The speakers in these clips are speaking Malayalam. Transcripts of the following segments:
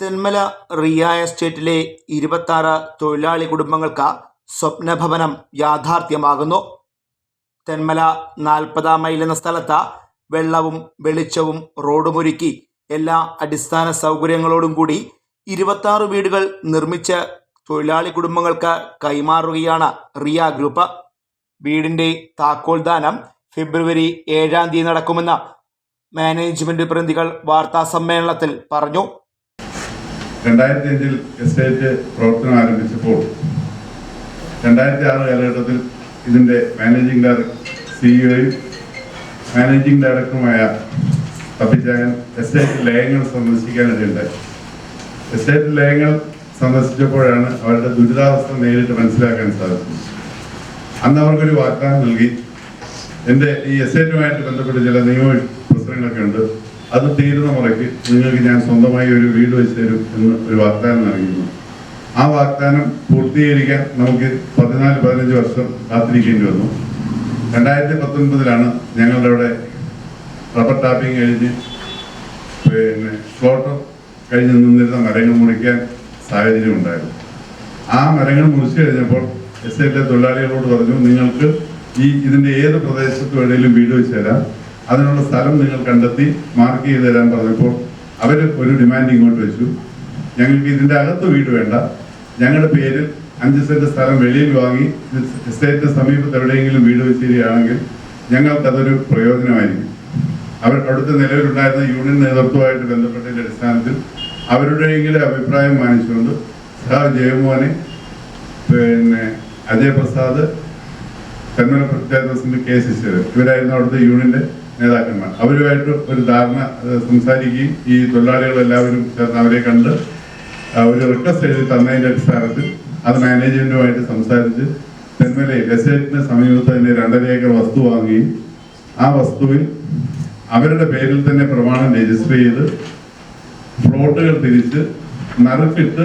തെന്മല റിയ എസ്റ്റേറ്റിലെ ഇരുപത്താറ് തൊഴിലാളി കുടുംബങ്ങൾക്ക് സ്വപ്നഭവനം യാഥാർത്ഥ്യമാകുന്നു. തെന്മല നാൽപ്പതാം മൈൽ എന്ന സ്ഥലത്ത് വെള്ളവും വെളിച്ചവും റോഡുമൊരുക്കി എല്ലാ അടിസ്ഥാന സൗകര്യങ്ങളോടും കൂടി ഇരുപത്താറ് വീടുകൾ നിർമ്മിച്ച് തൊഴിലാളി കുടുംബങ്ങൾക്ക് കൈമാറുകയാണ് റിയ ഗ്രൂപ്പ്. വീടിന്റെ താക്കോൽ ദാനം ഫെബ്രുവരി ഏഴാം തീയതി നടക്കുമെന്ന് മാനേജ്മെന്റ് പ്രതിനിധികൾ വാർത്താ സമ്മേളനത്തിൽ പറഞ്ഞു. രണ്ടായിരത്തി അഞ്ചിൽ എസ്റ്റേറ്റ് പ്രവർത്തനം ആരംഭിച്ചപ്പോൾ രണ്ടായിരത്തി ആറ് കാലഘട്ടത്തിൽ ഇതിന്റെ മാനേജിംഗ് ഡയറക്ടർ സിഇഒയും മാനേജിംഗ് ഡയറക്ടറുമായ തപ്പിച്ചാകൻ എസ്റ്റേറ്റ് ലയങ്ങൾ സന്ദർശിക്കാനിടയുണ്ടായി എസ്റ്റേറ്റ് ലയങ്ങൾ സന്ദർശിച്ചപ്പോഴാണ് അവരുടെ ദുരിതാവസ്ഥ നേരിട്ട് മനസ്സിലാക്കാൻ സാധിച്ചത്. അന്ന് അവർക്കൊരു വാഗ്ദാനം നൽകി. എന്റെ ഈ എസ്റ്റേറ്റുമായിട്ട് ബന്ധപ്പെട്ട് ചില നിയമ പ്രശ്നങ്ങളൊക്കെ ഉണ്ട്. അത് തീരുന്ന മുറയ്ക്ക് നിങ്ങൾക്ക് ഞാൻ സ്വന്തമായി ഒരു വീട് വെച്ച് തരും എന്ന് ഒരു വാഗ്ദാനം നൽകിയിരുന്നു ആ വാഗ്ദാനം പൂർത്തീകരിക്കാൻ നമുക്ക് പതിനാല് പതിനഞ്ച് വർഷം കാത്തിരിക്കേണ്ടി വന്നു. രണ്ടായിരത്തി പത്തൊൻപതിലാണ് ഞങ്ങളുടെ അവിടെ റബ്ബർ ടാപ്പിംഗ് കഴിഞ്ഞ് പിന്നെ ഫ്ലോട്ടർ കഴിഞ്ഞ് നിന്നിരുന്ന മരങ്ങൾ മുറിക്കാൻ സാഹചര്യം ഉണ്ടായിരുന്നു. ആ മരങ്ങൾ മുറിച്ചു കഴിഞ്ഞപ്പോൾ എസ് ഐ തൊഴിലാളികളോട് പറഞ്ഞു നിങ്ങൾക്ക് ഈ ഇതിന്റെ ഏത് പ്രദേശത്ത് വേണേലും വീട് വെച്ച് തരാം. അതിനുള്ള സ്ഥലം നിങ്ങൾ കണ്ടെത്തി മാർക്ക് ചെയ്ത് തരാൻ പറഞ്ഞപ്പോൾ അവർ ഒരു ഡിമാൻഡ് ഇങ്ങോട്ട് വെച്ചു. ഞങ്ങൾക്ക് ഇതിന്റെ അകത്ത് വീട് വേണ്ട. ഞങ്ങളുടെ പേരിൽ അഞ്ച് സെന്റ് സ്ഥലം വെളിയിൽ വാങ്ങി എസ്റ്റേറ്റിന് സമീപത്ത് എവിടെയെങ്കിലും വീട് വെച്ച് തരികയാണെങ്കിൽ ഞങ്ങൾക്കതൊരു പ്രയോജനമായിരിക്കും. അവർ അവിടുത്തെ നിലവിലുണ്ടായിരുന്ന യൂണിയൻ നേതൃത്വമായിട്ട് ബന്ധപ്പെട്ടതിന്റെ അടിസ്ഥാനത്തിൽ അവരുടെയെങ്കിലും അഭിപ്രായം മാനിച്ചുകൊണ്ട് സഹാ ജയമോഹനെ പിന്നെ അജയ് പ്രസാദ് തെന്മല പ്രത്യേകസിന്റെ കെ ശശിധരൻ ഇവരായിരുന്നു അവിടുത്തെ യൂണിയന്റെ നേതാക്കന്മാർ. അവരുമായിട്ട് ഒരു ധാരണ സംസാരിക്കുകയും ഈ തൊഴിലാളികളെല്ലാവരും ചേർന്ന് അവരെ കണ്ട് ഒരു റിക്വസ്റ്റ് എഴുതി തന്നതിന്റെ അടിസ്ഥാനത്തിൽ അത് മാനേജ്മെന്റുമായിട്ട് സംസാരിച്ച് തെന്മലയിൽ എസ്റ്റേറ്റിന് സമീപത്ത് തന്നെ രണ്ടര ഏക്കർ വസ്തു വാങ്ങുകയും ആ വസ്തുവിൽ അവരുടെ പേരിൽ തന്നെ പ്രമാണം രജിസ്റ്റർ ചെയ്ത് പ്ലോട്ടുകൾ തിരിച്ച് നറുക്കിട്ട്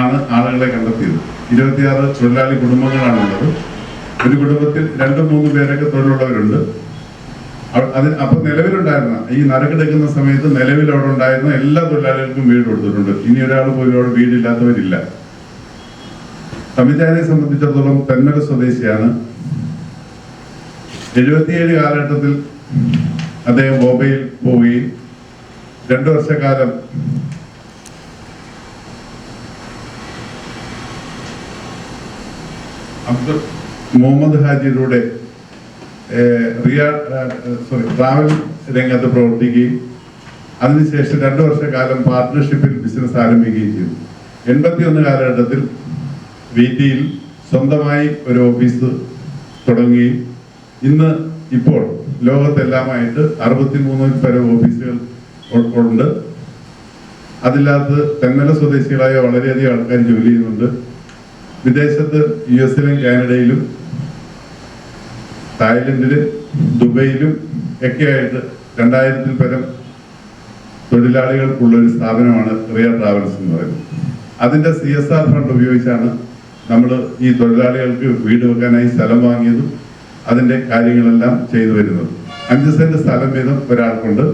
ആണ് ആളുകളെ കണ്ടെത്തിയത്. ഇരുപത്തിയാറ് തൊഴിലാളി കുടുംബങ്ങളാണുള്ളത്. ഒരു കുടുംബത്തിൽ രണ്ടും മൂന്നും പേരൊക്കെ തൊഴിലുള്ളവരുണ്ട്. അതിന് അപ്പൊ നിലവിലുണ്ടായിരുന്ന ഈ നറുക്കെടുക്കുന്ന സമയത്ത് നിലവിൽ അവിടെ ഉണ്ടായിരുന്ന എല്ലാ തൊഴിലാളികൾക്കും വീട് കൊടുത്തിട്ടുണ്ട്. ഇനി ഒരാൾ പോലും അവിടെ വീടില്ലാത്തവരില്ല. തമിഴ്നാടിനെ സംബന്ധിച്ചിടത്തോളം തെന്മല സ്വദേശിയാണ്. എഴുപത്തിയേഴ് കാലഘട്ടത്തിൽ അദ്ദേഹം ബോംബെയിൽ പോവുകയും രണ്ടു വർഷക്കാലം അബ്ദുൾ മുഹമ്മദ് ഹാജിയുടെ റിയാ സോറി ട്രാവൽ രംഗത്ത് പ്രവർത്തിക്കുകയും അതിനുശേഷം രണ്ടു വർഷക്കാലം പാർട്ട്ണർഷിപ്പിൽ ബിസിനസ് ആരംഭിക്കുകയും ചെയ്തു. എൺപത്തി ഒന്ന് കാലഘട്ടത്തിൽ വി ടിയിൽ സ്വന്തമായി ഒരു ഓഫീസ് തുടങ്ങുകയും ഇന്ന് ഇപ്പോൾ ലോകത്തെല്ലാമായിട്ട് അറുപത്തിമൂന്നിൽ പരം ഓഫീസുകൾ ഉണ്ട്. അതില്ലാത്ത തെന്മല സ്വദേശികളായ വളരെയധികം ആൾക്കാർ ജോലി ചെയ്യുന്നുണ്ട്. വിദേശത്ത് യു എസിലും കാനഡയിലും തായ്ലൻഡിലും ദുബൈയിലും ഒക്കെയായിട്ട് രണ്ടായിരത്തിൽ പരം തൊഴിലാളികൾക്കുള്ള ഒരു സ്ഥാപനമാണ് റിയ ട്രാവൽസ് എന്ന് പറയുന്നത്. അതിന്റെ സി എസ് ആർ ഫണ്ട് ഉപയോഗിച്ചാണ് നമ്മൾ ഈ തൊഴിലാളികൾക്ക് വീട് വെക്കാനായി സ്ഥലം വാങ്ങിയതും അതിന്റെ കാര്യങ്ങളെല്ലാം ചെയ്തു വരുന്നത്. അഞ്ച് സെന്റ് സ്ഥലം വീതം ഒരാൾക്കുണ്ട്.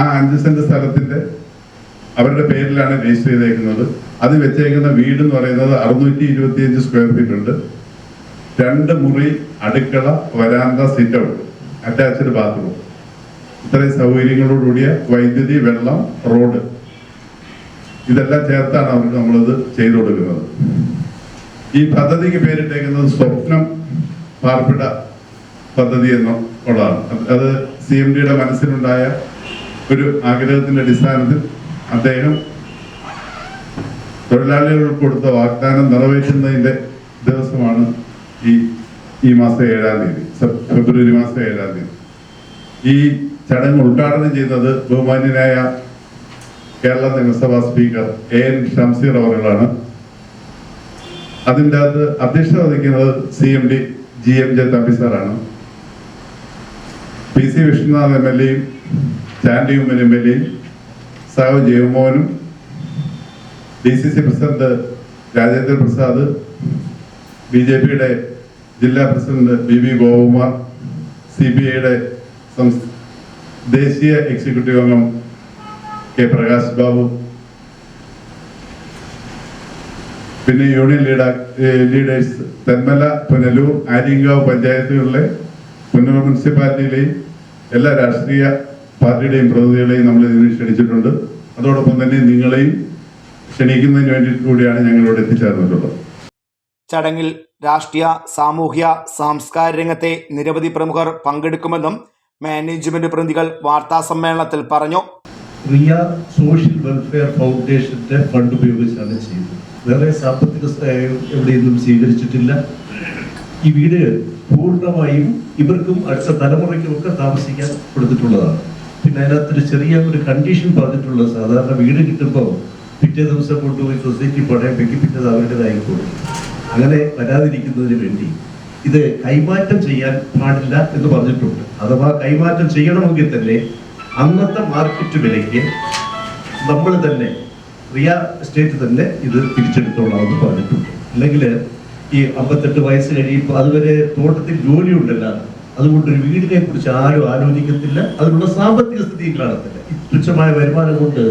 ആ അഞ്ച് സെന്റ് സ്ഥലത്തിന്റെ അവരുടെ പേരിലാണ് രജിസ്റ്റർ ചെയ്തേക്കുന്നത്. അത് വെച്ചേക്കുന്ന വീട് എന്ന് പറയുന്നത് അറുന്നൂറ്റി ഇരുപത്തിയഞ്ച് സ്ക്വയർ ഫീറ്റ് ഉണ്ട് രണ്ട് മുറി അടുക്കള വരാന്ത സിറ്റ് ഔട്ട് അറ്റാച്ച്ഡ് ബാത്റൂം ഇത്രയും സൗകര്യങ്ങളോടുകൂടിയ വൈദ്യുതി വെള്ളം റോഡ് ഇതെല്ലാം ചേർത്താണ് അവർക്ക് നമ്മളത് ചെയ്തു കൊടുക്കുന്നത്. ഈ പദ്ധതിക്ക് പേരിട്ടേക്കുന്നത് സ്വപ്നം പാർപ്പിട പദ്ധതി എന്നുള്ളതാണ്. അത് സി എം ഡിയുടെ മനസ്സിലുണ്ടായ ഒരു ആഗ്രഹത്തിന്റെ അടിസ്ഥാനത്തിൽ അദ്ദേഹം തൊഴിലാളികൾക്ക് കൊടുത്ത വാഗ്ദാനം നിറവേറ്റുന്നതിന്റെ ദിവസമാണ് ഈ ഈ മാസം ഏഴാം തീയതി ഫെബ്രുവരി മാസം ഏഴാം തീയതി. ഈ ചടങ്ങ് ഉദ്ഘാടനം ചെയ്തത് ബഹുമാന്യനായ കേരള നിയമസഭാ സ്പീക്കർ എ എൻ ഷംസീർ അവറുകളാണ് അതിന്റെ അകത്ത് അധ്യക്ഷത വഹിക്കുന്നത് C M D G M J Thampi സാറാണ്. P C Vishnunath M L എയും ചാൻഡി ഉമ്മൻ എം എൽ എയും Sahu ജയമോഹനും D C C president Rajendra Prasad B J പിയുടെ ജില്ലാ president B V Gopakumar C B ഐയുടെ ദേശീയ എക്സിക്യൂട്ടീവ് അംഗം കെ പ്രകാശ് ബാബു പിന്നെ union leader leaders Thenmala Punalur Aryankavu പഞ്ചായത്തുകളിലെ പുനലൂർ മുനിസിപ്പാലിറ്റിയിലെയും എല്ലാ രാഷ്ട്രീയ പാർട്ടിയുടെയും പ്രതിനിധികളെയും നമ്മൾ ഇതിന് ക്ഷണിച്ചിട്ടുണ്ട്. അതോടൊപ്പം തന്നെ നിങ്ങളെയും ക്ഷണിക്കുന്നതിന് വേണ്ടിയിട്ട് കൂടിയാണ് ഞങ്ങളിവിടെ എത്തിച്ചേർന്നിട്ടുള്ളത്. ചടങ്ങിൽ രാഷ്ട്രീയ സാമൂഹ്യ സാംസ്കാരിക രംഗത്തെ നിരവധി പ്രമുഖർ പങ്കെടുക്കുമെന്നും മാനേജ്മെന്റ് പ്രതിനിധികൾ വാർത്താ സമ്മേളനത്തിൽ പറഞ്ഞു. റിയ സോഷ്യൽ വെൽഫെയർ ഫൗണ്ടേഷന്റെ ഫണ്ട് ഉപയോഗിച്ചാണ് ചെയ്യുന്നത്. വേറെ സാമ്പത്തിക എവിടെയൊന്നും സ്വീകരിച്ചിട്ടില്ല. ഈ വീട് പൂർണമായും ഇവർക്കും അടുത്ത തലമുറയ്ക്കും ഒക്കെ താമസിക്കാൻ കൊടുത്തിട്ടുള്ളതാണ്. പിന്നെ അതിനകത്തൊരു ചെറിയ ഒരു കണ്ടീഷൻ പറഞ്ഞിട്ടുള്ളത് സാധാരണ വീട് കിട്ടുമ്പോൾ പിറ്റേ ദിവസം കൊണ്ടുപോയി സൊസൈറ്റി പണയം വെക്കി പിറ്റേത് അവരുടേതായി കൊടുക്കും അങ്ങനെ വരാതിരിക്കുന്നതിന് വേണ്ടി ഇത് കൈമാറ്റം ചെയ്യാൻ പാടില്ല എന്ന് പറഞ്ഞിട്ടുണ്ട്. അഥവാ കൈമാറ്റം ചെയ്യണമെങ്കിൽ തന്നെ അന്നത്തെ മാർക്കറ്റ് വിലയ്ക്ക് നമ്മൾ തന്നെ റിയ എസ്റ്റേറ്റ് തന്നെ ഇത് തിരിച്ചെടുത്തോളാമെന്ന് പറഞ്ഞിട്ടുണ്ട്. അല്ലെങ്കിൽ ഈ അമ്പത്തെട്ട് വയസ്സ് കഴിയുമ്പോൾ അതുവരെ തോട്ടത്തിൽ ജോലി ഉണ്ടല്ലോ. അതുകൊണ്ട് ഒരു വീടിനെ കുറിച്ച് ആരും ആലോചിക്കത്തില്ല. അതിനുള്ള സാമ്പത്തിക സ്ഥിതിയും കാണത്തില്ല. ഈ തുച്ഛമായ വരുമാനം കൊണ്ട്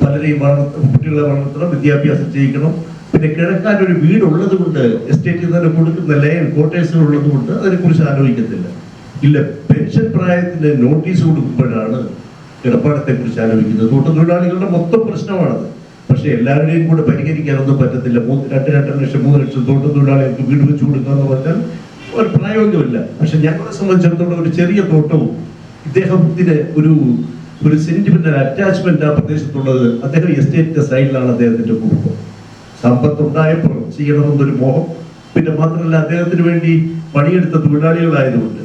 പലരെയും വളർത്ത കുട്ടികളെ വളർത്തണം വിദ്യാഭ്യാസം ചെയ്യിക്കണം പിന്നെ കിഴക്കാൻ ഒരു വീടുള്ളത് കൊണ്ട് എസ്റ്റേറ്റിൽ തന്നെ കൊടുക്കുന്ന ലയൻ ക്വാർട്ടേഴ്സുകൾ ഉള്ളത് കൊണ്ട് അതിനെക്കുറിച്ച് ആലോചിക്കത്തില്ല. ഇല്ല പെൻഷൻ പ്രായത്തിന് നോട്ടീസ് കൊടുക്കുമ്പോഴാണ് കിടപ്പാടത്തെ കുറിച്ച് ആലോചിക്കുന്നത്. തോട്ടത്തൊഴിലാളികളുടെ മൊത്തം പ്രശ്നമാണത്. പക്ഷെ എല്ലാവരുടെയും കൂടെ പരിഹരിക്കാനൊന്നും പറ്റത്തില്ല. മൂന്ന് രണ്ട് രണ്ടര ലക്ഷം മൂന്ന് ലക്ഷം തോട്ടത്തൊഴിലാളികൾക്ക് വീട് വെച്ച് കൊടുക്കുക എന്ന് പറഞ്ഞാൽ ഒരു പ്രായോഗികമില്ല. പക്ഷെ ഞങ്ങളെ സംബന്ധിച്ചിടത്തോളം ഒരു ചെറിയ തോട്ടവും ഇദ്ദേഹത്തിന് ഒരു ഒരു സെന്റിമെന്റൽ അറ്റാച്ച്മെന്റ് ആ പ്രദേശത്തുള്ളത് അദ്ദേഹം എസ്റ്റേറ്റിന്റെ സൈഡിലാണ് അദ്ദേഹത്തിന്റെ കുടുംബം. സമ്പത്ത് ഉണ്ടായപ്പോൾ ചെയ്യണമെന്നൊരു മോഹം. പിന്നെ മാത്രമല്ല അദ്ദേഹത്തിന് വേണ്ടി പണിയെടുത്ത തൊഴിലാളികളായതുകൊണ്ട്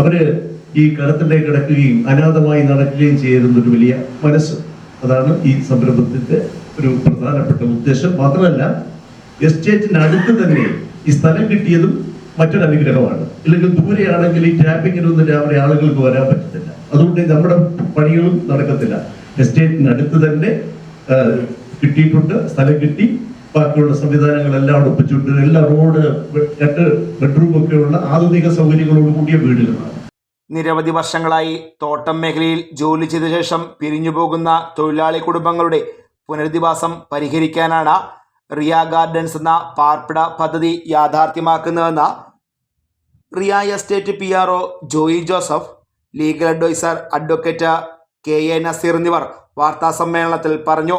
അവർ ഈ കടത്തിന്റെ കിടക്കുകയും അനാഥമായി നടക്കുകയും ചെയ്യുന്ന ഒരു വലിയ മനസ്സ്. അതാണ് ഈ സംരംഭത്തിന്റെ ഒരു പ്രധാനപ്പെട്ട ഉദ്ദേശം. മാത്രമല്ല എസ്റ്റേറ്റിന് അടുത്ത് തന്നെ ഈ സ്ഥലം കിട്ടിയതും മറ്റൊരു അനുഗ്രഹമാണ്. ഇല്ലെങ്കിൽ ദൂരെയാണെങ്കിൽ ഈ ടാപ്പിങ്ങിനൊന്നും രാവിലെ ആളുകൾക്ക് വരാൻ പറ്റത്തില്ല. അതുകൊണ്ട് നമ്മുടെ പണികളും നടക്കത്തില്ല. എസ്റ്റേറ്റിന് അടുത്ത് തന്നെ കിട്ടിയിട്ടുണ്ട് സ്ഥലം കിട്ടി. ബാക്കിയുള്ള സംവിധാനങ്ങളെല്ലാം ഉറപ്പിച്ചിട്ടുണ്ട് എല്ലാ റോഡ് രണ്ട് ബെഡ്റൂം ഒക്കെയുള്ള ആധുനിക സൗകര്യങ്ങളോട് കൂടിയ വീടുകളാണ്. നിരവധി വർഷങ്ങളായി തോട്ടം മേഖലയിൽ ജോലി ചെയ്ത ശേഷം പിരിഞ്ഞുപോകുന്ന തൊഴിലാളി കുടുംബങ്ങളുടെ പുനരധിവാസം പരിഹരിക്കാനാണ് റിയ ഗാർഡൻസ് എന്ന പാർപ്പിട പദ്ധതി യാഥാർത്ഥ്യമാക്കുന്നതെന്ന് Riya estate P R O Joy Joseph legal adviser advocate K A Nazeer എന്നിവർ വാർത്താസമ്മേളനത്തിൽ പറഞ്ഞു.